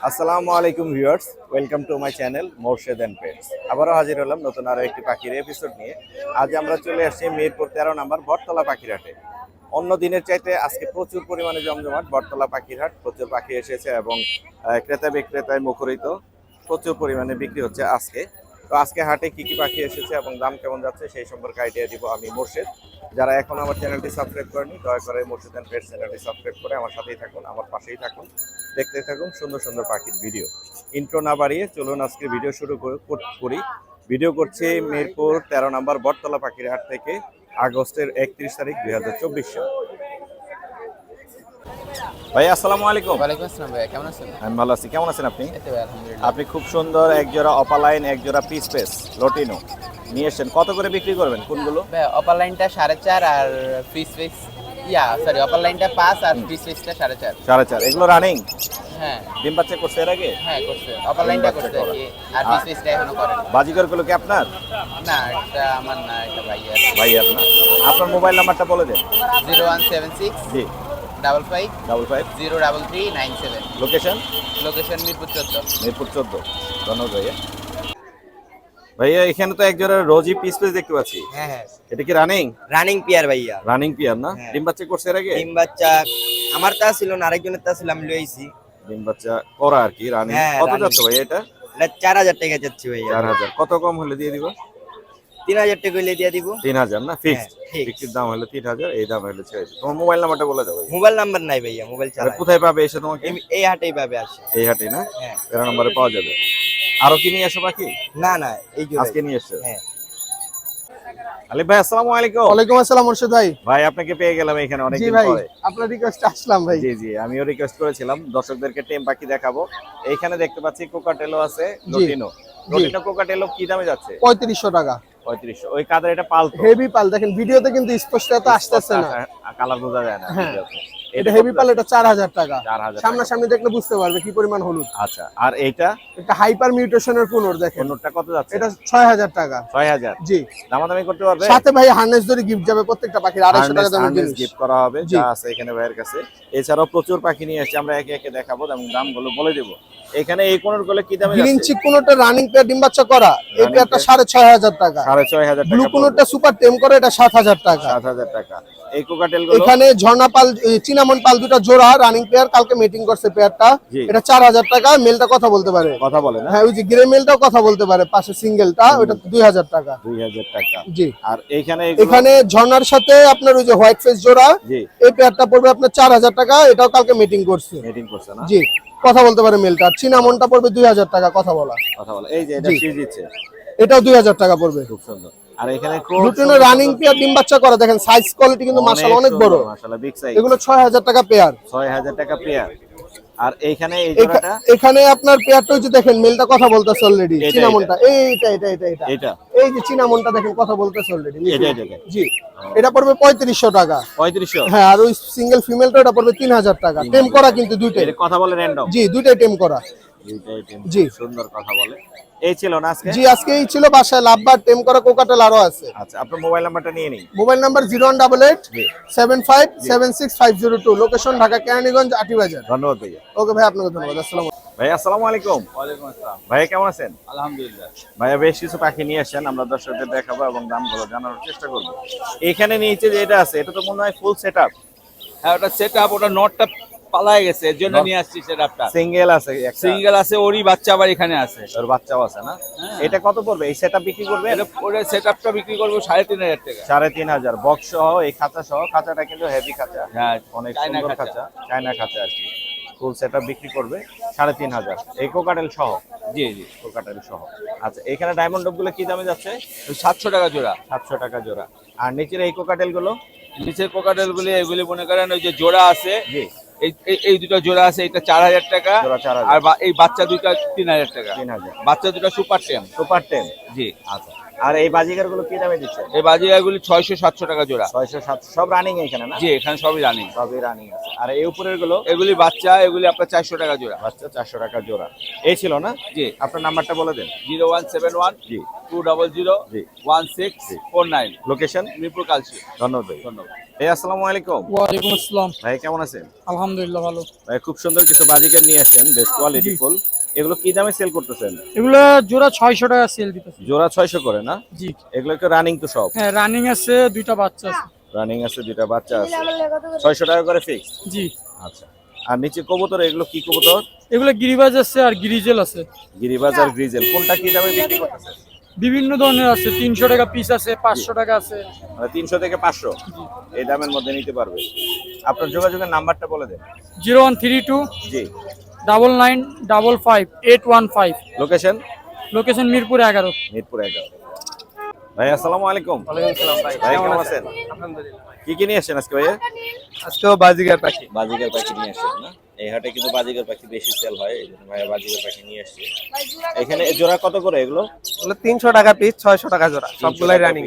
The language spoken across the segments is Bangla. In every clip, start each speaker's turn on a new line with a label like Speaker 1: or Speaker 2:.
Speaker 1: আসসালামু আলাইকুম viewers, welcome to my channel Morshed and pets. আবারও হাজির হলাম নতুন আরও একটি পাখির এপিসোড নিয়ে। আজ আমরা চলে আসছি মিরপুর তেরো নাম্বার বটতলা পাখিরহাটে। অন্য দিনের চাইতে আজকে প্রচুর পরিমাণে জমজমাট বটতলা পাখিরহাট, প্রচুর পাখি এসেছে এবং ক্রেতা বিক্রেতায় মুখরিত, প্রচুর পরিমাণে বিক্রি হচ্ছে আজকে। তো আজকে হাটে কি কি পাখি এসেছে এবং দাম কেমন যাচ্ছে সেই সম্পর্কে আইডিয়া দিব আমি মোর্শেদ। যারা এখন আমার চ্যানেলটি সাবস্ক্রাইব করেনি দয়া করে মোর্শেদ অ্যান্ড পেটস চ্যানেলটি সাবস্ক্রাইব করে আমার সাথেই থাকুন, আমার পাশেই থাকুন দেখতে থাকুন সুন্দর সুন্দর পাখির ভিডিও ইন্ট্রো না বাড়িয়ে চলুন আজকে ভিডিও শুরু করে- ভিডিও করছি মিরপুর তেরো নম্বর বটতলা পাখির হাট থেকে আগস্টের একত্রিশ তারিখ দুই হাজার চব্বিশ ভাই আসসালামু আলাইকুম।
Speaker 2: ওয়ালাইকুম আসসালাম ভাইয়া কেমন আছেন?
Speaker 1: আমি ভালো আছি কেমন আছেন আপনি?
Speaker 2: ভাই,
Speaker 1: আপনি খুব সুন্দর এক জোড়া অপালাইন এক জোড়া পিস পেস লটিনো নিয়ে এসেছেন। কত করে বিক্রি করবেন কোনগুলো?
Speaker 2: ভাই অপার লাইনটা সাড়ে চার আর ফিস ফিস ইয়া সরি অপার লাইনটা পাঁচ আর ফিস ফিসটা সাড়ে চার।
Speaker 1: সাড়ে চার। এগুলো রানিং
Speaker 2: হ্যাঁ।
Speaker 1: ডিম বাচ্চা করছে এর আগে?
Speaker 2: হ্যাঁ করছে। অপার লাইনটা করছে আর ফিসটা এখনও করেন।
Speaker 1: বাজিগরগুলো কি আপনার?
Speaker 2: না এটা আমার না এটা ভাইয়া
Speaker 1: ভাই আপনার আপনার মোবাইল নাম্বারটা বলে দেন।
Speaker 2: জিরো ওয়ান সেভেন সিক্স
Speaker 1: জি।
Speaker 2: Double five
Speaker 1: double five.
Speaker 2: Zero double three nine seven.
Speaker 1: Location
Speaker 2: location Mirpur চোদ্দ।
Speaker 1: মিরপুর চোদ্দ। ধন্যবাদ ভাইয়া। ভাইয়া এখানে তো এক রোজি পিস পিস দেখতে পাচ্ছি।
Speaker 3: হ্যাঁ হ্যাঁ।
Speaker 1: এটা কি রানিং
Speaker 3: রানিং পেয়ার ভাইয়া।
Speaker 1: রানিং পিয়ার না?
Speaker 3: হ্যাঁ।
Speaker 1: ডিম বাচ্চা করছে এর আগে?
Speaker 3: ডিম বাচ্চা আমার তা ছিল না আরেকজনের তা ছিল আমি লইছি
Speaker 1: ডিম বাচ্চা করা আর কি রানিং
Speaker 3: হ্যাঁ,
Speaker 1: কত যাচ্ছে ভাই এটা?
Speaker 3: এটা চার হাজার টাকা যাচ্ছে ভাইয়া।
Speaker 1: চার হাজার। কত কম হলে দিয়ে দিব?
Speaker 3: তিন হাজার টাকা হইলে দিয়ে দিব।
Speaker 1: তিন হাজার না? ফিক্সড
Speaker 3: হ্যাঁ,
Speaker 1: দাম হলে তিন হাজার এই দাম হলে ছেড়ে তোমার মোবাইল নাম্বারটা বলে দাও
Speaker 3: মোবাইল নাম্বার নাই ভাইয়া মোবাইল
Speaker 1: তাহলে কোথায় পাবে এসে তোমাকে?
Speaker 3: এই- এই হাটেই পাবে আসে।
Speaker 1: এই হাটে না?
Speaker 3: হ্যাঁ।
Speaker 1: তেরো নম্বরে পাওয়া যাবে। আরও কি নিয়ে আসো বাকি?
Speaker 3: না না এই
Speaker 1: আজকে নিয়ে এসছো
Speaker 3: হ্যাঁ।
Speaker 1: আলিফ ভাই আসসালামু আলাইকুম।
Speaker 4: ওয়ালাইকুম আসসালাম মুর্শিদ ভাই।
Speaker 1: ভাই আপনাকে পেয়ে গেলাম এখানে
Speaker 4: অনেক
Speaker 1: পরে।
Speaker 4: আপনার রিকোয়েস্ট আসলাম ভাই।
Speaker 1: জি জি আমিও রিকোয়েস্ট করেছিলাম। দর্শকদেরকে টেম পাখি দেখাবো। এইখানে দেখতে পাচ্ছি কোকাটেলো আছে কোকাটেলো কি দামে যাচ্ছে?
Speaker 4: পঁয়ত্রিশশো টাকা।
Speaker 1: পঁয়ত্রিশশো ওই কাদের এটা পাল
Speaker 4: হেভি পাল দেখেন ভিডিওতে কিন্তু স্পষ্ট এত আসতেছে না
Speaker 1: কালার বোঝা যায় না
Speaker 4: হ্যাঁ।
Speaker 1: ভিডিওতে।
Speaker 4: এটা হেভি পাল এটা চার হাজার টাকা।
Speaker 1: চার হাজার
Speaker 4: সামনাসামনি দেখলে বুঝতে পারবে কি পরিমাণ হলুদ।
Speaker 1: আচ্ছা আর এইটা?
Speaker 4: এটা হাইপার মিউটেশনের পুনর দেখেন।
Speaker 1: পনেরোটা কত যাচ্ছে?
Speaker 4: এটা ছয় হাজার টাকা।
Speaker 1: ছয় হাজার
Speaker 4: জি।
Speaker 1: দামাদামি করতে পারবে
Speaker 4: সাথে ভাই হার্নেস ধরে গিফট যাবে প্রত্যেকটা পাখির আড়াইশো টাকা দামের জিনিস।
Speaker 1: গিফট করা হবে। যা আছে এখানে ভাইয়ের কাছে। এছাড়াও প্রচুর পাখি নিয়ে এসেছে আমরা একে একে দেখাবো এবং দামগুলো বলে দেবো। এখানে এই কোনোরগুলো কি দামে
Speaker 4: গ্রিন চিক কোনোটা রানিং পেয়ার ডিম বাচ্চা করা এই পেয়ারটা
Speaker 1: pair?
Speaker 4: সাড়ে ছয় হাজার টাকা।
Speaker 1: সাড়ে ছয় হাজার
Speaker 4: ব্লু
Speaker 1: টাকা
Speaker 4: কোনোটা সুপার টেম করে এটা সাত হাজার টাকা।
Speaker 1: সাত হাজার টাকা। এই কোকাটেলগুলো
Speaker 4: এখানে ঝর্ণা পাল চিনামন পাল দুটা জোড়া রানিং পেয়ার কালকে মিটিং করছে পেয়ারটা এটা চার হাজার টাকা মেলটা কথা বলতে পারে।
Speaker 1: কথা বলে
Speaker 4: হ্যাঁ ওই যে গ্রে মেলটাও কথা বলতে পারে পাশে সিঙ্গেলটা ওটা দুই হাজার টাকা।
Speaker 1: দুই হাজার টাকা।
Speaker 4: জি।
Speaker 1: আর এগুলো-
Speaker 4: এখানে ঝর্ণার সাথে আপনার ওই যে হোয়াইট ফেস জোড়া এই পেয়ারটা পড়বে আপনার চার হাজার টাকা এটাও কালকে মিটিং করছে।
Speaker 1: মিটিং করছে না?
Speaker 4: জি কথা বলতে পারে মেলটা আর চিনামনটা পড়বে দুই হাজার টাকা কথা বলা।
Speaker 1: কথা বলে। এই যে এটা
Speaker 4: দুই হাজার টাকা পড়বে।
Speaker 1: খুব সুন্দর। আর এখানে
Speaker 4: লুটিনো রানিং পেয়ার ডিম বাচ্চা করা দেখেন সাইজ কোয়ালিটি কিন্তু মাসাল অনেক বড়।
Speaker 1: মাশাআল্লাহ বিগ সাইজ
Speaker 4: এগুলো ছয় হাজার টাকা পেয়ার
Speaker 1: ছয় হাজার টাকা পেয়ার আর এইখানে এই জোড়াটা?
Speaker 4: এখানে আপনার পেয়ারটা হচ্ছে দেখেন মেলটা কথা বলতেছে অলরেডি চিনামনটা এইটা। এটা এটা এটা
Speaker 1: এটা
Speaker 4: এই যে চিনামনটা দেখেন কথা বলতেছে অলরেডি
Speaker 1: এটা, এটা, এটা।
Speaker 4: জি। এটা পড়বে পঁয়ত্রিশশো টাকা।
Speaker 1: পঁয়ত্রিশশো?
Speaker 4: হ্যাঁ আর ওই সিঙ্গেল ফিমেলটা এটা পড়বে তিন হাজার টাকা। টেম করা কিন্তু দুইটাই।
Speaker 1: কথা বলে র্যান্ডম
Speaker 4: জি দুইটাই টেম করা।
Speaker 1: জি। সুন্দর কথা বলে। এই ছিল না আজকে?
Speaker 4: জি আজকে এই ছিল বাসায় লাভবার টেম করা কোকাটেল আরও আছে।
Speaker 1: আচ্ছা আপনার মোবাইল নাম্বারটা নিয়ে নিই
Speaker 4: mobile number zero one double eight
Speaker 1: জি।
Speaker 4: Seven five seven six five zero two. Location Dhaka Keraniganj Atibazar.
Speaker 1: ধন্যবাদ ভাইয়া।
Speaker 4: ওকে ভাই আপনাকে ধন্যবাদ। আসসালাম
Speaker 1: ভাই আসসালামু আলাইকুম।
Speaker 2: ওয়ালাইকুম আসসালাম।
Speaker 1: ভাইয়া কেমন আছেন?
Speaker 2: আলহামদুলিল্লাহ।
Speaker 1: ভাইয়া বেশ কিছু পাখি নিয়ে আসেন আমরা দর্শকদের দেখাবো এবং দামগুলো জানার চেষ্টা করব। এখানে নিচে যে এটা আছে এটা তো মনে হয় ফুল সেট আপ
Speaker 5: হ্যাঁ ওটা সেট আপ ওটা নটটা পালায় গেছে এর জন্য নিয়ে আসছি
Speaker 1: সিঙ্গেল আছে
Speaker 5: সিঙ্গেল আছে ওরই বাচ্চা আবার এখানে আছে।
Speaker 1: ওর বাচ্চাও আছে না? এটা কত পড়বে? এই বিক্রি করবে?
Speaker 5: আপটা বিক্রি করব সাড়ে তিন হাজার টাকা।
Speaker 1: সাড়ে তিন হাজার। বক্স সহ এই খাঁচা সহ খাঁচাটা কিন্তু হেভি খাঁচা।
Speaker 5: হ্যাঁ
Speaker 1: অনেক সুন্দর
Speaker 5: খাঁচা।
Speaker 1: চায়না খাঁচা আর কি। ফুল সেট বিক্রি করবে সাড়ে তিন হাজার। এই কোকাটেল সহ?
Speaker 5: জি জি।
Speaker 1: কোকাটেল সহ। আচ্ছা এখানে ডায়মন্ডগুলো কি দামে যাচ্ছে?
Speaker 5: সাতশো টাকা জোড়া।
Speaker 1: সাতশো টাকা জোড়া। আর নিচের এই কোকাটেলগুলো?
Speaker 5: নিচের কোকাটেল গুলি এগুলি মনে করেন ওই যে জোড়া আছে
Speaker 1: জি।
Speaker 5: এই দুটো জোড়া আছে এটা চার হাজার টাকা আর এই বাচ্চা দুইটা তিন হাজার টাকা।
Speaker 1: তিন হাজার।
Speaker 5: বাচ্চা দুটো সুপার টেম
Speaker 1: সুপার টেন
Speaker 5: জি।
Speaker 1: আচ্ছা। আর এই বাজিকারগুলো কি দামে দিচ্ছেন?
Speaker 5: এই বাজিগারগুলি ছয়শো সাতশো টাকা জোড়া।
Speaker 1: ছয়শো সাতশো সব রানিং এখানে না?
Speaker 5: জি এখানে সবই রানিং
Speaker 1: সবই রানিং আছে। আর এই উপরেরগুলো
Speaker 5: এগুলি বাচ্চা এগুলি আপনার চারশো টাকা জোড়া।
Speaker 1: বাচ্চা চারশো টাকা জোড়া। এই ছিল না?
Speaker 5: জি।
Speaker 1: আপনার নাম্বারটা বলে দেন।
Speaker 5: জিরো ওয়ান সেভেন ওয়ান
Speaker 1: জি।
Speaker 5: টু ডবল জিরো
Speaker 1: জি।
Speaker 5: One six four nine.
Speaker 1: Location
Speaker 5: Mirpur Kalshi.
Speaker 1: ধন্যবাদ ভাই।
Speaker 5: ধন্যবাদ।
Speaker 1: এই আসসালামু আলাইকুম।
Speaker 6: ওয়ালাইকুম আসসালাম।
Speaker 1: ভাই কেমন আছেন?
Speaker 6: আলহামদুলিল্লাহ ভালো।
Speaker 1: ভাই খুব সুন্দর কিছু বাজিকার নিয়ে আসছেন বেশ কোয়ালিটি ফুল এগুলো কি দামে সেল করতেছেন?
Speaker 6: এগুলো জোড়া ছয়শো টাকা সেল দিতেছে।
Speaker 1: জোড়া ছয়শো করে না?
Speaker 6: জি।
Speaker 1: এগুলো কি রানিং তো সব?
Speaker 6: হ্যাঁ রানিং আছে দুইটা বাচ্চা আছে।
Speaker 1: রানিং আছে দুইটা বাচ্চা আছে। ছয়শো টাকা করে ফিক্স
Speaker 6: জি।
Speaker 1: আচ্ছা। আর নিচে কবুতর এগুলো কি কবুতর?
Speaker 6: এগুলো গিরিবাজ আছে আর গিরিজেল আছে।
Speaker 1: গিরিবাজ আর গ্রিজেল কোনটা কি দামে বিক্রি করতেছেন
Speaker 6: বিভিন্ন ধরনের আছে তিনশো টাকা পিস আছে পাঁচশো টাকা আছে।
Speaker 1: মানে তিনশো থেকে পাঁচশো। এই দামের মধ্যে নিতে পারবে। আপনার যোগাযোগের নাম্বারটা বলে দেন।
Speaker 6: জিরো ওয়ান থ্রি টু
Speaker 1: জি।
Speaker 6: Double nine double five eight one five
Speaker 1: location
Speaker 6: location Mirpur এগারো
Speaker 1: মিরপুর এগারো ভাই আসসালামু আলাইকুম। ভাই। কেমন আছেন? কি কি নিয়ে আসছেন আজকে ভাইয়া?
Speaker 3: আজকেও বাজিগার পাখি।
Speaker 1: বাজিকার পাখি নিয়ে আসছেন না? এই হাটে কিন্তু বাজিকার পাখি বেশি সেল হয় এই জন্য ভাইয়া বাজিকার পাখি নিয়ে আসছে। এখানে জোড়া কত করে এগুলো?
Speaker 3: এগুলো তিনশো টাকা পিস ছয়শো টাকা জোড়া সবগুলাই রানিং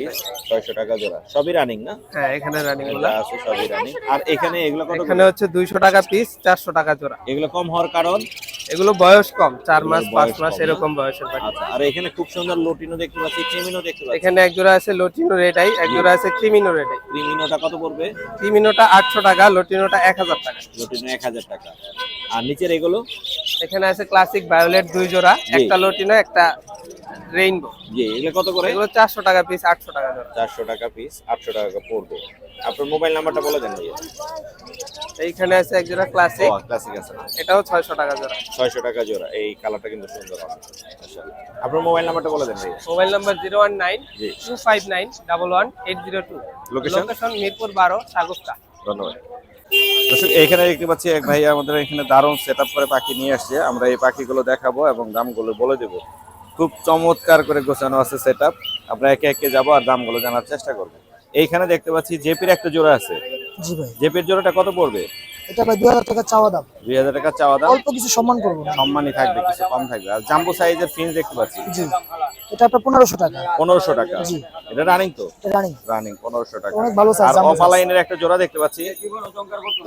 Speaker 1: ছয়শো টাকা জোড়া। সবই রানিং না?
Speaker 3: হ্যাঁ এখানে
Speaker 1: রানিংগুলা। আছে সবই রানিং আর এখানে এগুলো কত
Speaker 3: এখানে হচ্ছে দুইশো টাকা পিস চারশো টাকা জোড়া।
Speaker 1: এগুলো কম হওয়ার কারণ?
Speaker 3: এগুলো বয়স কম চার মাস পাঁচ মাস এরকম বয়সের পাখি।
Speaker 1: আচ্ছা আর এখানে খুব সুন্দর লটিনো দেখতে পাচ্ছি ক্রিমিনো দেখতে পাচ্ছি।
Speaker 3: এখানে এক জোড়া আছে লটিনো রেড আই এক জোড়া আছে ক্রিমিনো রেড আই।
Speaker 1: ক্রিমিনোটা কত পড়বে?
Speaker 3: ক্রিমিনোটা আটশো টাকা লটিনোটা এক হাজার টাকা।
Speaker 1: লটিনো এক হাজার টাকা। আর নিচের এগুলো?
Speaker 3: এখানে আছে ক্লাসিক ভায়োলেট দুই জোড়া একটা লটিনো একটা রেইনবো
Speaker 1: জি এগুলো কত করে?
Speaker 3: এগুলো চারশো টাকা পিস আটশো টাকা জোড়া।
Speaker 1: চারশো টাকা পিস আটশো টাকা পড়বে। আপনার মোবাইল নাম্বারটা বলে দেন ভাইয়া।
Speaker 3: এইখানে আছে এক জোড়া ক্লাসিক
Speaker 1: ক্লাসিক আছে না।
Speaker 3: এটাও ছয়শো টাকা জোড়া।
Speaker 1: ছয়শো টাকা জোড়া এই কালারটা কিন্তু সুন্দর আছে আপনার মোবাইল নাম্বারটা বলে দেন ভাইয়া।
Speaker 3: Mobile number zero one nine
Speaker 1: জি।
Speaker 3: Two five nine double one eight zero two
Speaker 1: Location?
Speaker 3: Location Mirpur বারো সাগস্তা
Speaker 1: ধন্যবাদ। দর্শক এইখানে দেখতে পাচ্ছি এক ভাই আমাদের এখানে দারুণ সেট করে পাখি নিয়ে আসছে। আমরা এই পাখিগুলো দেখাবো এবং দামগুলো বলে দেবো। খুব চমৎকার করে গোছানো আছে সেট আমরা একে একে যাব আর দামগুলো জানার চেষ্টা করব। এইখানে দেখতে পাচ্ছি জেপির একটা জোড়া আছে। জেপির জোড়াটা কত পড়বে?
Speaker 7: এটা ভাই দুই হাজার টাকা চাওয়া দাম।
Speaker 1: দুই হাজার টাকা চাওয়া দাম।
Speaker 7: অল্প কিছু সম্মান করব
Speaker 1: সম্মানই থাকবে কিছু কম থাকবে। আর জাম্বো সাইজের ফিন দেখতে পাচ্ছি।
Speaker 7: জি। এটা আপনার পনেরোশো টাকা।
Speaker 1: পনেরোশো টাকা।
Speaker 7: জি।
Speaker 1: এটা রানিং তো?
Speaker 7: রানিং
Speaker 1: রানিং পনেরোশো টাকা।
Speaker 7: অনেক ভালো size,
Speaker 1: আর
Speaker 7: size।
Speaker 1: একটা জোড়া দেখতে পাচ্ছি।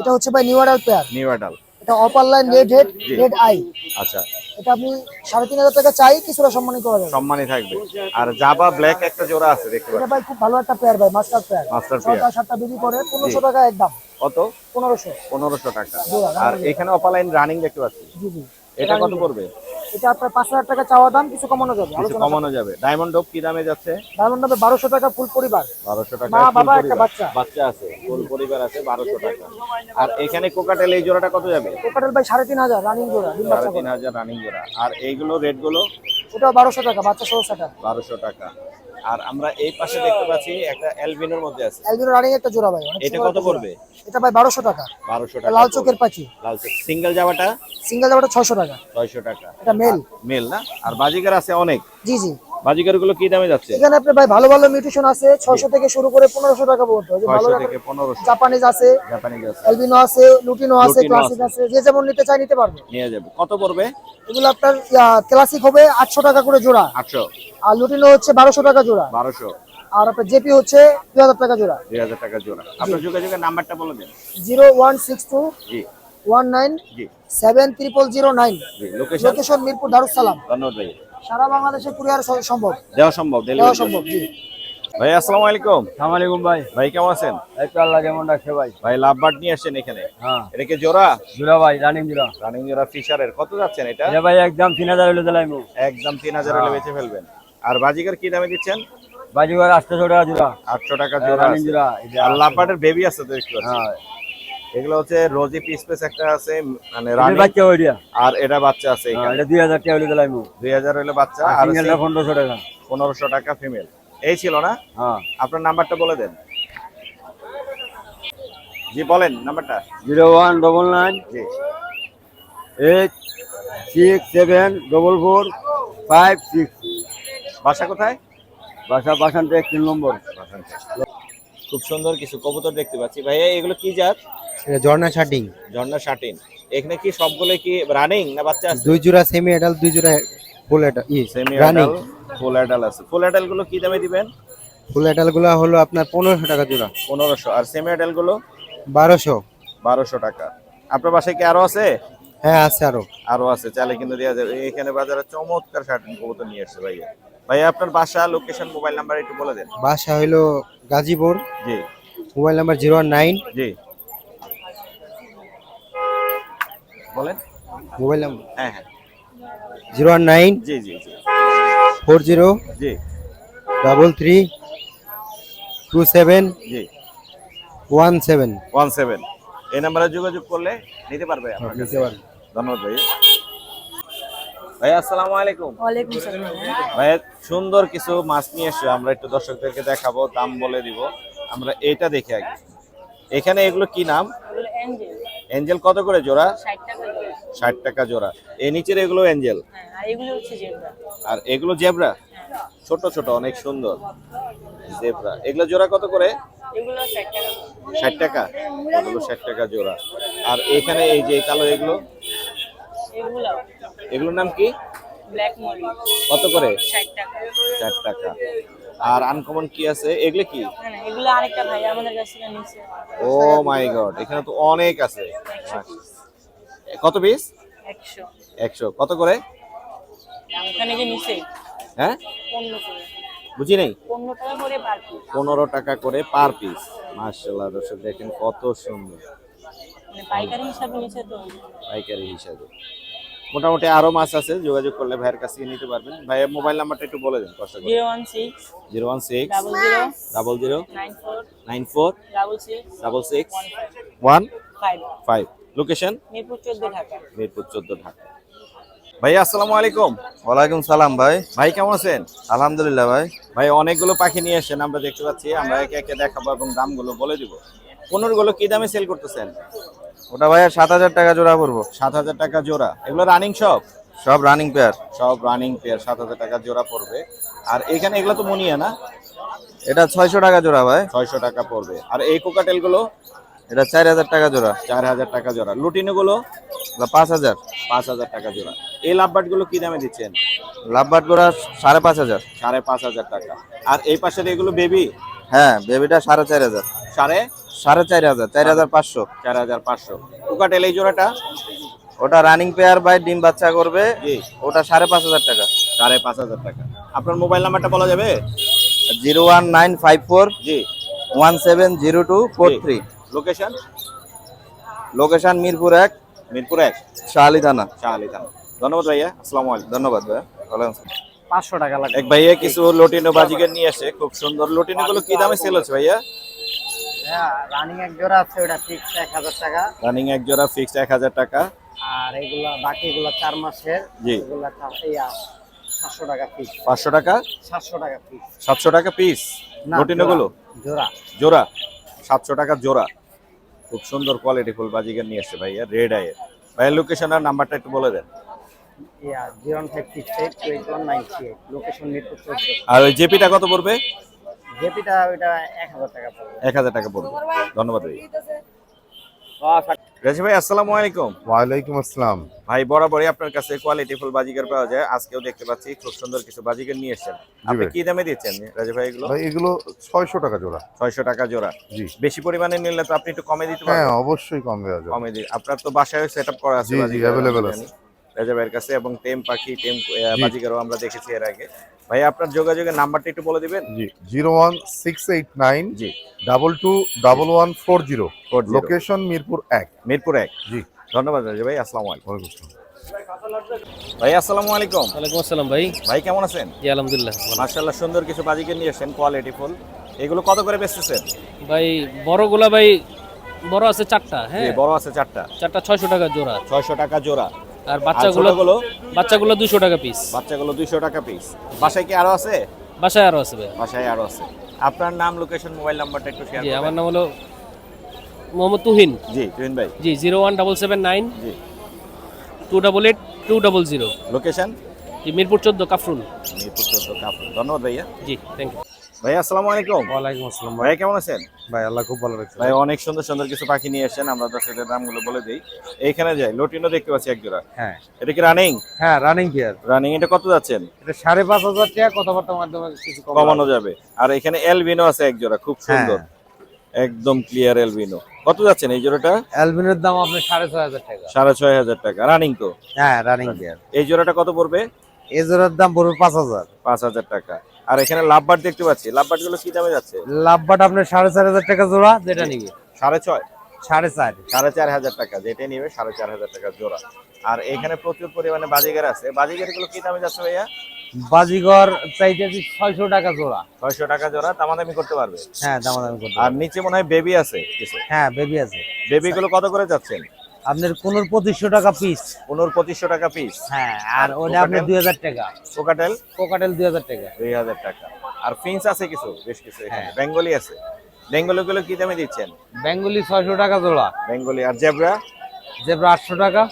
Speaker 7: এটা হচ্ছে ভাই new adult pair
Speaker 1: new adult
Speaker 7: এটা upper line red head red eye
Speaker 1: আচ্ছা।
Speaker 7: এটা আপনি সাড়ে তিন হাজার টাকা চাই কিছুটা সম্মানিত করা যাবে।
Speaker 1: সম্মানই থাকবে। আর জাবা ব্ল্যাক একটা জোড়া আছে দেখতে
Speaker 7: এটা ভাই খুব ভালো একটা পেয়ার ভাই মাস্টার পেয়ার। ছটা সাতটা বিক্রি করে পনেরোশো টাকা একদম
Speaker 1: কত?
Speaker 7: পনেরোশো।
Speaker 1: পনেরোশো টাকা। আর এখানে অফালাইন রানিং দেখতে পাচ্ছি। এটা কত পড়বে?
Speaker 7: এটা আপনার পাঁচ হাজার টাকা চাওয়া দাম কিছু কমানো যাবে
Speaker 1: কিছু কমানো যাবে। ডায়মন্ড ডোপ কি দামে যাচ্ছে?
Speaker 7: ডায়মন্ড ডোপে বারোশো টাকা ফুল পরিবার।
Speaker 1: বারোশো টাকা
Speaker 7: মা, বাবা, একটা বাচ্চা।
Speaker 1: বাচ্চা আছে ফুল পরিবার আছে বারোশো টাকা। আর এখানে কোকাটেল এই জোড়াটা কত যাবে?
Speaker 7: কোকাটেল ভাই সাড়ে তিন হাজার রানিং জোড়া
Speaker 1: সাড়ে তিন হাজার রানিং জোড়া। আর এইগুলো রেটগুলো?
Speaker 7: ওটাও বারোশো টাকা বাচ্চা সহ টাকা
Speaker 1: বারোশো টাকা। আর আমরা এই পাশে দেখতে পাচ্ছি একটা অ্যালবিনোর মধ্যে আছে।
Speaker 7: অ্যালবিনো রানিং একটা জোড়া ভাই
Speaker 1: এটা কত পড়বে?
Speaker 7: এটা ভাই 1200 টাকা।
Speaker 1: বারোশো
Speaker 7: এটা
Speaker 1: টাকা
Speaker 7: লাল। চোখের পাখি।
Speaker 1: লাল চোখ। সিঙ্গেল জামাটা?
Speaker 7: সিঙ্গেল জামাটা ছয়শো টাকা।
Speaker 1: ছয়শো টাকা।
Speaker 7: এটা মেল।
Speaker 1: মেল না? আর বাজিকার আছে অনেক।
Speaker 7: জি জি।
Speaker 1: বাজিকারগুলো কি দামে যাচ্ছে?
Speaker 7: এখানে আপনার ভাই ভালো ভালো মিউটেশন আছে ছয়শো থেকে শুরু করে পনেরোশো টাকা পর্যন্ত। যে ভালো
Speaker 1: থেকে পনেরোশো।
Speaker 7: জাপানিজ আছে
Speaker 1: জাপানিজ আছে।
Speaker 7: অ্যালবিনো আছে লুটিনো আছে ক্লাসিক আছে। যে যেমন নিতে চাই নিতে পারবে।
Speaker 1: নিয়ে যাব। কত পড়বে?
Speaker 7: এগুলো আপনার ক্লাসিক হবে আটশো টাকা করে জোড়া।
Speaker 1: আটশো।
Speaker 7: আর লুটিনো হচ্ছে বারোশো টাকা জোড়া।
Speaker 1: বারোশো।
Speaker 7: আর আপনার জেপি হচ্ছে দুই হাজার টাকা জোড়া।
Speaker 1: দুই হাজার টাকা জোড়া। আপনার যোগাযোগের নাম্বারটা বলে দেন।
Speaker 7: জিরো ওয়ান সিক্স টু
Speaker 1: জি।
Speaker 7: ওয়ান নাইন
Speaker 1: জি।
Speaker 7: Seven triple zero nine.
Speaker 1: জি লোকেশন?
Speaker 7: লোকেশন মিরপুর দারুসালাম
Speaker 1: ধন্যবাদ ভাই।
Speaker 7: সারা বাংলাদেশে কুরিয়ার সম্ভব?
Speaker 1: দেওয়া সম্ভব
Speaker 7: দেওয়া সম্ভব জি।
Speaker 1: ভাই আসসালামু আলাইকুম।
Speaker 8: সালামালাইকুম ভাই।
Speaker 1: ভাই কেমন আছেন?
Speaker 8: এই তো আল্লাহ কেমন রাখছে ভাই।
Speaker 1: ভাই লাভবার্ড নিয়ে আসছেন এখানে?
Speaker 8: হ্যাঁ।
Speaker 1: এটা কি জোড়া?
Speaker 8: জুড়া ভাই রানিং জুড়া।
Speaker 1: রানিং জোড়া ফিশারের কত যাচ্ছেন এটা?
Speaker 8: এটা ভাই একদম তিন হাজার হলে দিলাম
Speaker 1: একদম তিন হাজার হলে বেচে ফেলবেন। আর বাজিকার কি দামে দিচ্ছেন?
Speaker 8: বাজিঘর আটশো টাকা জুড়া।
Speaker 1: আটশো টাকা জোড়া
Speaker 8: রানিং
Speaker 1: আছে।
Speaker 8: জুড়া এটা
Speaker 1: আর লাভবার্ডের বেবি আছে তো একটু
Speaker 8: হ্যাঁ।
Speaker 1: এগুলো হচ্ছে রোজি পিস পিস একটা আছে মানে
Speaker 8: এটা বাচ্চা ওইটা
Speaker 1: আর এটা বাচ্চা আছে
Speaker 8: হ্যাঁ,
Speaker 1: এখানে।
Speaker 8: এটা দুই হাজার টাকা হলে দিলাম
Speaker 1: দুই হাজার হলে বাচ্চা আর
Speaker 8: সিঙ্গেলটা পনেরোশো টাকা।
Speaker 1: পনেরোশো টাকা ফিমেল এই ছিল না?
Speaker 8: হ্যাঁ।
Speaker 1: আপনার নাম্বারটা বলে দেন। জি বলেন নাম্বারটা।
Speaker 8: জিরো ওয়ান ডবল নাইন
Speaker 1: জি।
Speaker 8: Eight six seven double four five six.
Speaker 1: বাসা কোথায়?
Speaker 8: বাসা বাসানটা এক তিন নম্বর।
Speaker 1: খুব সুন্দর কিছু কবুতর দেখতে পাচ্ছি। ভাইয়া এগুলো কি জাত?
Speaker 9: ঝর্ণা শার্টিং
Speaker 1: ঝর্ণা শাটিন এখানে কি সবগুলো কি রানিং না বাচ্চা আছে?
Speaker 9: দুই জোড়া সেমি এডাল দুই জোড়া ফুল এটা ই
Speaker 1: সেমি অ্যাডাল ফুল অ্যাডাল আছে। ফুল অ্যাডালগুলো কি দামে দিবেন?
Speaker 9: ফুল এটালগুলো হলো আপনার পনেরোশো টাকা জোড়া।
Speaker 1: পনেরোশো। আর সেমি অ্যাডালগুলো?
Speaker 9: বারোশো।
Speaker 1: বারোশো টাকা। আপনার বাসায় কি আরও আছে?
Speaker 9: হ্যাঁ আছে আরও।
Speaker 1: আরও আছে। চালে কিন্তু দেওয়া যাবে। এখানে বাজারে চমৎকার শার্টিন কবুতর নিয়ে আসছে ভাইয়া। ভাইয়া আপনার বাসা লোকেশন মোবাইল নাম্বার একটু বলে দেন।
Speaker 9: বাসা হইল গাজীপুর।
Speaker 1: জি।
Speaker 9: মোবাইল নাম্বার জিরো নাইন
Speaker 1: জি। বলেন।
Speaker 9: মোবাইল নাম্বার
Speaker 1: হ্যাঁ হ্যাঁ।
Speaker 9: জিরো ওয়ান নাইন
Speaker 1: জি জি জি।
Speaker 9: ফোর জিরো
Speaker 1: জি।
Speaker 9: ডাবল থ্রি টু সেভেন
Speaker 1: জি।
Speaker 9: ওয়ান সেভেন
Speaker 1: ওয়ান সেভেন এই নাম্বারে যোগাযোগ করলে নিতে পারবে আপনার
Speaker 9: নিতে পারবেন।
Speaker 1: ধন্যবাদ ভাইয়া। ভাইয়া আসসালামু আলাইকুম।
Speaker 7: ওয়ালাইকুম আসসালাম।
Speaker 1: ভাইয়া সুন্দর কিছু মাছ নিয়ে এসো আমরা একটু দর্শকদেরকে দেখাবো দাম বলে দিব। আমরা এটা দেখে আগে। এখানে এগুলো কি নাম? এঞ্জেল কত করে জোড়া? ষাট টাকা জোড়া। এই নিচের এগুলো এঞ্জেল
Speaker 7: জেব্রা
Speaker 1: আর এগুলো জেব্রা ছোট ছোট অনেক সুন্দর। জেব্রা এগুলো জোড়া কত করে?
Speaker 7: ষাট টাকা।
Speaker 1: ষাট টাকা? এগুলো ষাট টাকা জোড়া? আর এখানে এই যে কালো এগুলো?
Speaker 7: এগুলো?
Speaker 1: এগুলোর নাম কি?
Speaker 7: ব্ল্যাক মলি
Speaker 1: কত করে?
Speaker 7: ষাট টাকা।
Speaker 1: ষাট টাকা। আর আনকমন কি আছে? এগুলো কি?
Speaker 7: না না এগুলো আরেকটা ভাই আমাদের কাছ
Speaker 1: ও মাই গড এখানে তো অনেক আছে। কত পিস
Speaker 7: একশো।
Speaker 1: একশো। কত করে?
Speaker 7: যে নিচ্ছে
Speaker 1: হ্যাঁ?
Speaker 7: পনেরো করে।
Speaker 1: বুঝি নেই?
Speaker 7: পনেরো টাকা করে পার পিস
Speaker 1: পনেরো টাকা করে পার পিস মার্শাল্লাহ দর্শক দেখেন কত সুন্দর।
Speaker 7: মানে পাইকারি হিসাবে তো।
Speaker 1: পাইকারি হিসাবে। মোটামুটি আরও মাছ আছে যোগাযোগ করলে ভাইয়ের কাছে নিতে পারবেন। ভাইয়ের মোবাইল নাম্বারটা একটু বলে দেন কষ্ট করে।
Speaker 7: Zero one six
Speaker 1: zero one six
Speaker 7: double zero
Speaker 1: double zero
Speaker 7: nine four
Speaker 1: nine four
Speaker 7: double six
Speaker 1: double six
Speaker 7: one five
Speaker 1: one
Speaker 7: five
Speaker 1: five location
Speaker 7: Mirpur চোদ্দ ঢাকা।
Speaker 1: মিরপুর চোদ্দ ঢাকা। ভাই আসসালামু আলাইকুম।
Speaker 9: ওয়ালাইকুম সালাম ভাই।
Speaker 1: ভাই কেমন আছেন?
Speaker 9: আলহামদুলিল্লাহ ভাই।
Speaker 1: ভাই অনেকগুলো পাখি নিয়ে এসেছেন আমরা দেখতে পাচ্ছি। আমরা একে একে দেখাবো এবং দামগুলো বলে দিব। পনেরোগুলো কি দামে সেল করতেছেন?
Speaker 9: ওটা ভাইয়া সাত হাজার টাকা জোড়া পড়ব।
Speaker 1: সাত হাজার টাকা জোড়া। এগুলো রানিং সব
Speaker 9: সব রানিং পেয়ার
Speaker 1: সব রানিং পেয়ার সাত হাজার টাকা জোড়া পড়বে। আর এখানে এগুলো তো মনিয়া না?
Speaker 9: এটা ছয়শো টাকা জোড়া ভাই।
Speaker 1: ছয়শো টাকা পড়বে। আর এই কোকাটেলগুলো
Speaker 9: এটা চার হাজার টাকা জোড়া।
Speaker 1: চার হাজার টাকা জোড়া। লুটিনো গুলো
Speaker 9: এটা পাঁচ হাজার।
Speaker 1: পাঁচ হাজার টাকা জোড়া। এই লাভবাটগুলো কি দামে দিচ্ছেন?
Speaker 9: লাভবাট গোড়া সাড়ে পাঁচ হাজার।
Speaker 1: সাড়ে পাঁচ হাজার টাকা। আর এই পাশের এগুলো বেবি
Speaker 9: হ্যাঁ বেবিটা সাড়ে চার হাজার।
Speaker 1: সাড়ে?
Speaker 9: সাড়ে চার হাজার চার হাজার পাঁচশো।
Speaker 1: চার হাজার পাঁচশো। কোকাটেল এই জোড়াটা?
Speaker 9: ওটা রানিং পেয়ার বাই ডিম বাচ্চা করবে। ওটা সাড়ে পাঁচ হাজার টাকা।
Speaker 1: সাড়ে পাঁচ হাজার টাকা। আপনার মোবাইল নাম্বারটা বলা যাবে?
Speaker 9: Zero one nine five four
Speaker 1: জি।
Speaker 9: One seven zero two four three.
Speaker 1: Location
Speaker 9: location Mirpur এক।
Speaker 1: মিরপুর এক।
Speaker 9: শাহালি থানা।
Speaker 1: শাহ আলী থানা। ধন্যবাদ ভাইয়া আসসালামু আলাইকুম।
Speaker 9: ধন্যবাদ ভাই ওয়ালাইকুম আসসালাম।
Speaker 3: পাঁচশো টাকা লাগবে।
Speaker 1: এক ভাইয়া কিছু লটিনো বাজিকে নিয়ে আসে। খুব সুন্দর। লটিনো গুলো কি দামে সেল হচ্ছে ভাইয়া?
Speaker 3: রানিং এক জোড়া আছে ওটা ফিক্স এক হাজার টাকা।
Speaker 1: রানিং এক জোড়া ফিক্সড এক হাজার টাকা।
Speaker 3: আর এগুলা মাসের এগুলা টাকা পিস
Speaker 1: পাঁচশো টাকা?
Speaker 3: সাতশো টাকা পিস
Speaker 1: সাতশো টাকা পিস লটিনো গুলো
Speaker 3: জোড়া
Speaker 1: জোড়া। সাতশো টাকা জোড়া। খুব সুন্দর কোয়ালিটি ফুল বাজিকে নিয়ে আসছে ভাইয়া রেড আইয়ের ভাইয়ের লোকেশন আর নাম্বারটা একটু বলে দেন। আর ওই জেপিটা কত পড়বে?
Speaker 3: জেপিটা ওইটা এক হাজার টাকা পড়বে।
Speaker 1: এক হাজার টাকা পড়বে। ধন্যবাদ ভাই। রাজি ভাই আসসালামু আলাইকুম।
Speaker 10: ওয়ালাইকুম আসসালাম।
Speaker 1: ভাই বরাবরই আপনার কাছে কোয়ালিটি ফুল বাজিকার পাওয়া যায়। আজকেও দেখতে পাচ্ছি খুব সুন্দর কিছু বাজিকার নিয়ে এসেছেন। আপনি কি দামে দিচ্ছেন রাজি ভাই এগুলো?
Speaker 10: ভাই এগুলো ছয়শো টাকা জোড়া।
Speaker 1: ছয়শো টাকা জোড়া।
Speaker 10: জি।
Speaker 1: বেশি পরিমাণে নিলে তো আপনি একটু কমে দিতে
Speaker 10: হ্যাঁ অবশ্যই কম দেওয়া যাবে।
Speaker 1: কমে দিই আপনার তো বাসায় সেট আপ করা আছে
Speaker 10: জি, জি,
Speaker 1: বাজিকার,
Speaker 10: আছে।
Speaker 1: রাজা ভাইয়ের কাছে এবং টেম পাখি টেম বাজিকারও আমরা দেখেছি এর আগে। ভাই আপনার যোগাযোগের নাম্বারটা একটু বলে দিবেন?
Speaker 10: জি zero one six eight nine
Speaker 1: জি।
Speaker 10: Double two double one four zero. Location Mirpur এক।
Speaker 1: মিরপুর এক।
Speaker 10: জি।
Speaker 1: ধন্যবাদ রাজা ভাই আসসালামু আলাইকুম।
Speaker 10: ওয়ালাইকুম আসসালাম।
Speaker 1: ভাই আসসালামু আলাইকুম।
Speaker 3: ওয়ালাইকুম আসসালাম ভাই।
Speaker 1: ভাই কেমন আছেন?
Speaker 3: জি আলহামদুলিল্লাহ
Speaker 1: মার্শাল্লাহ সুন্দর কিছু বাজিকে নিয়ে এসেছেন কোয়ালিটি ফুল এগুলো কত করে বেচতেছেন?
Speaker 3: ভাই বড়গুলা ভাই বড় আছে চারটা হ্যাঁ?
Speaker 1: বড় আছে চারটা।
Speaker 3: চারটা ছয়শো টাকা জোড়া।
Speaker 1: ছয়শো টাকা জোড়া।
Speaker 3: আর বাচ্চাগুলো
Speaker 1: ছোটগুলো?
Speaker 3: বাচ্চাগুলো দুশো টাকা পিস
Speaker 1: বাচ্চাগুলো দুইশো টাকা পিস বাসায় কি আরও আছে?
Speaker 3: বাসায় আরও আছে ভাই
Speaker 1: বাসায় আরও আছে। আপনার নাম লোকেশন মোবাইল নাম্বারটা একটু শেয়ার
Speaker 3: জি আমার নাম হলো মোহাম্মদ তুহিন।
Speaker 1: জি তুহিন ভাই।
Speaker 3: জি zero one double seven nine
Speaker 1: জি।
Speaker 3: Two double eight two double zero.
Speaker 1: Location
Speaker 3: জি মিরপুর চোদ্দ কাফরুল।
Speaker 1: মিরপুর চোদ্দ কাফরুল। ধন্যবাদ ভাইয়া।
Speaker 3: জি থ্যাংক ইউ
Speaker 1: ভাই আসসালামু আলাইকুম।
Speaker 3: ওয়ালাইকুম আসসালাম
Speaker 1: ভাই। কেমন আছেন?
Speaker 3: ভাই আল্লাহ খুব ভালো রাখছে
Speaker 1: ভাই অনেক সুন্দর সুন্দর কিছু পাখি নিয়ে এসেছেন আমরা দর্শকদের দামগুলো বলে দিই। এইখানে যাই লটিনো দেখতে পাচ্ছি এক জোড়া।
Speaker 3: হ্যাঁ।
Speaker 1: এটা কি রানিং
Speaker 3: হ্যাঁ রানিং গিয়ার
Speaker 1: রানিং এটা কত যাচ্ছেন?
Speaker 3: এটা সাড়ে পাঁচ হাজার টাকা কথাবার্তার মাধ্যমে কিছু
Speaker 1: কমানো যাবে। আর এখানে এলবিনো আছে এক জোড়া খুব সুন্দর। একদম ক্লিয়ার এলবিনো কত যাচ্ছেন এই জোড়াটা?
Speaker 3: অ্যালবিনের দাম আপনার সাড়ে ছয় হাজার টাকা।
Speaker 1: সাড়ে ছয় হাজার টাকা। রানিং তো?
Speaker 3: হ্যাঁ রানিং গিয়ার
Speaker 1: এই জোড়াটা কত পড়বে?
Speaker 3: এই জোড়ার দাম পড়বে পাঁচ হাজার।
Speaker 1: পাঁচ হাজার টাকা। আর এখানে লাভবার্ড দেখতে পাচ্ছি। লাভবার্ডগুলো কি দামে যাচ্ছে?
Speaker 3: লাভবাট আপনার সাড়ে চার হাজার টাকা জোড়া যেটা নিবে?
Speaker 1: সাড়ে ছয়?
Speaker 3: সাড়ে চার।
Speaker 1: সাড়ে চার হাজার টাকা যেটা নিবে সাড়ে চার হাজার টাকা জোড়া। আর এখানে প্রচুর পরিমাণে বাজিগার আছে। বাজিগারগুলো কি দামে যাচ্ছে ভাইয়া?
Speaker 3: বাজিগর চাইতেছি ছয়শো টাকা জোড়া।
Speaker 1: ছয়শো টাকা জোড়া দামাদামি করতে পারবে?
Speaker 3: হ্যাঁ দামাদামি করতে
Speaker 1: আর নিচে মনে হয় বেবি আছে কিছু?
Speaker 3: হ্যাঁ বেবি আছে।
Speaker 1: বেবি গুলো কত করে যাচ্ছেন?
Speaker 3: আপনার পনেরো পঁচিশশো টাকা পিস
Speaker 1: পনেরো পঁচিশশো টাকা পিস
Speaker 3: হ্যাঁ আর ওটা আপনার দুই হাজার টাকা।
Speaker 1: কোকাটেল
Speaker 3: কোকাটেল দুই হাজার টাকা।
Speaker 1: দুই হাজার টাকা। আর ফিন্স আছে কিছু? বেশ কিছু
Speaker 3: হ্যাঁ।
Speaker 1: বেঙ্গলি আছে। বেঙ্গলি গুলো কি দামে দিচ্ছেন?
Speaker 3: বেঙ্গলি ছয়শো টাকা জোড়া।
Speaker 1: বেঙ্গলি আর জেব্রা
Speaker 3: জেব্রা আটশো টাকা।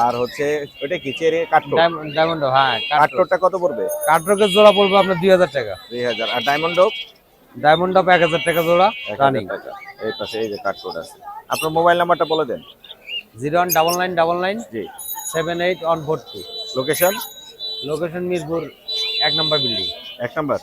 Speaker 1: আর হচ্ছে ওটা কি? চেরি কাঠটো
Speaker 3: ডায়মন্ড হ্যাঁ কাঠরোগ
Speaker 1: কত পড়বে?
Speaker 3: কাঠরোগের জোড়া পড়বে আপনার দুই হাজার টাকা।
Speaker 1: দুই হাজার। আর ডায়মন্ড
Speaker 3: ডায়মন্ড এক হাজার টাকা জোড়া রানিং
Speaker 1: টাকা। এই পাশে এই যে কাঠটোর আছে। আপনার মোবাইল নাম্বারটা বলে দেন।
Speaker 3: Zero one double nine double nine
Speaker 1: জি।
Speaker 3: Seven eight one four two
Speaker 1: location
Speaker 3: location Mirpur এক নম্বর বিল্ডিং।
Speaker 1: এক নাম্বার?